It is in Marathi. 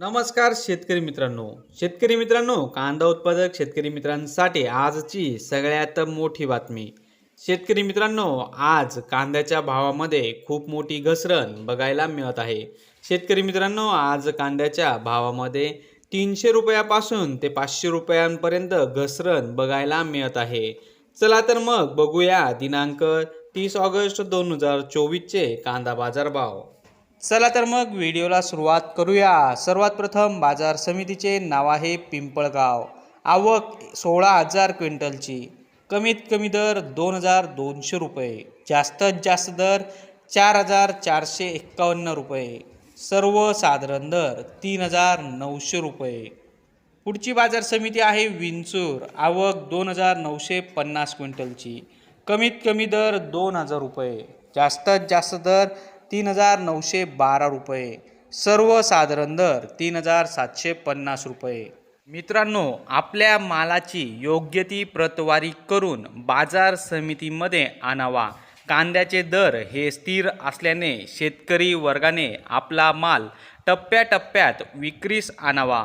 नमस्कार शेतकरी मित्रांनो. शेतकरी मित्रांनो कांदा उत्पादक शेतकरी मित्रांसाठी आजची सगळ्यात मोठी बातमी. शेतकरी मित्रांनो आज कांद्याच्या भावामध्ये खूप मोठी घसरण बघायला मिळत आहे. शेतकरी मित्रांनो आज कांद्याच्या भावामध्ये तीनशे रुपयापासून ते पाचशे रुपयांपर्यंत घसरण बघायला मिळत आहे. चला तर मग बघूया दिनांक तीस ऑगस्ट दोन हजार चोवीसचे कांदा बाजार भाव चला तर मग व्हिडिओला सुरुवात करूया. सर्वात प्रथम बाजार समितीचे नाव आहे पिंपळगाव. आवक सोळा हजार क्विंटलची. कमीत कमी दर दोन हजार दोनशे रुपये. जास्तीत जास्त दर चार हजार चारशे एक्कावन्न रुपये. सर्वसाधारण दर तीन हजार नऊशे रुपये. पुढची बाजार समिती आहे विंचूर. आवक दोन हजार नऊशे पन्नास क्विंटलची. कमीत कमी दर दोन हजार रुपये. जास्तीत जास्त दर तीन हजार नऊशे बारा रुपये. सर्वसाधारण दर तीन हजार सातशे पन्नास रुपये. मित्रांनो आपल्या मालाची योग्य ती प्रतवारी करून बाजार समितीमध्ये आणावा. कांद्याचे दर हे स्थिर असल्याने शेतकरी वर्गाने आपला माल टप्प्याटप्प्यात विक्रीस आणावा.